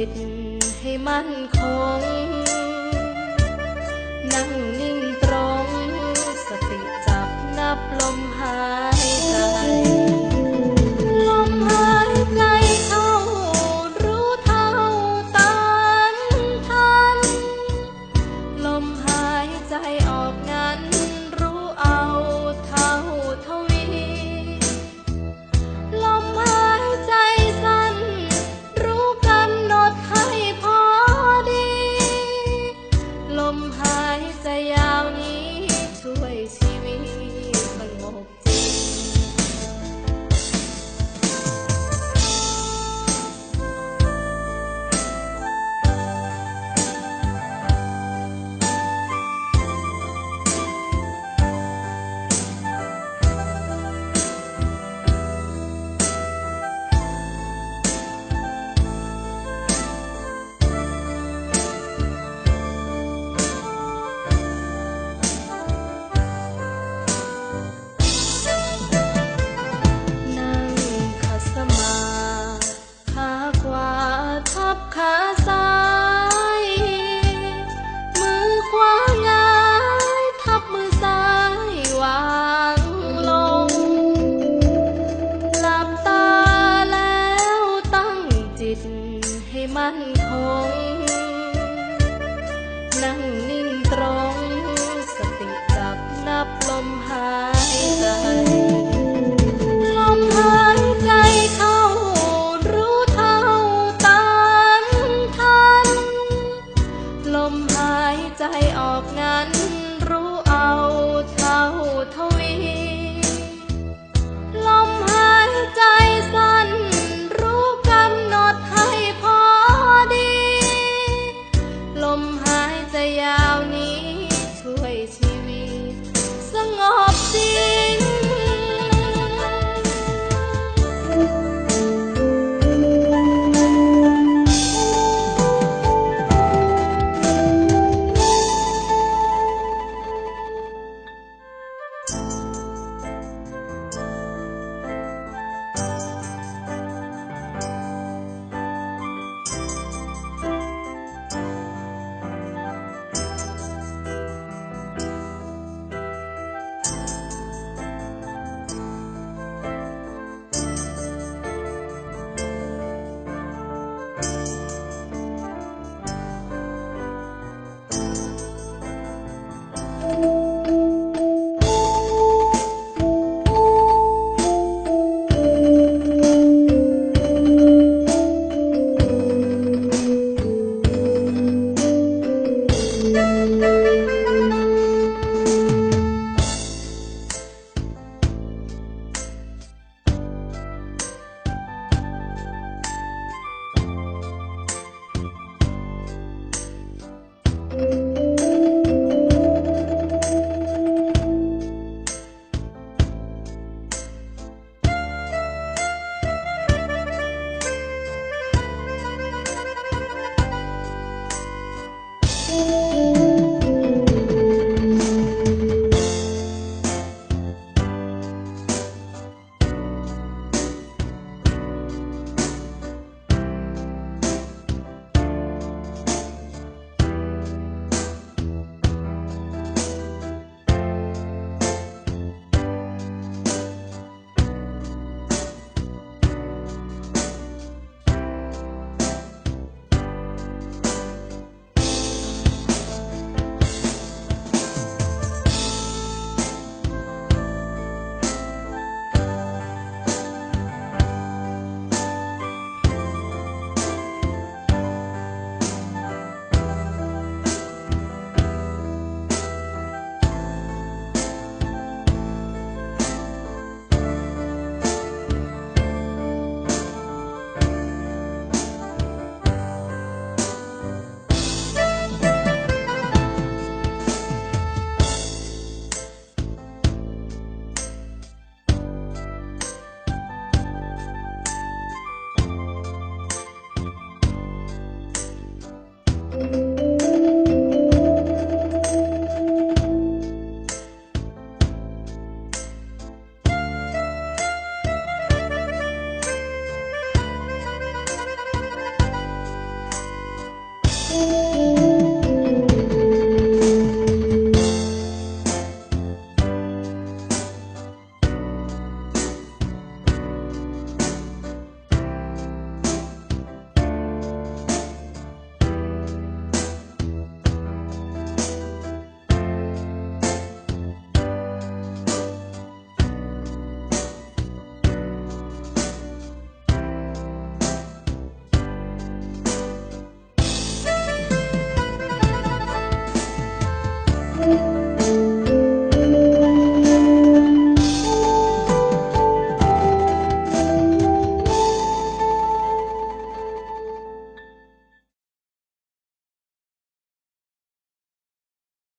ิตให้มั่นคง นั่งนิ่งตรง สติจับนับลมหายใจ ลมหายใจเข้ารู้เท่าตามทัน ลมหายใจออกงั้น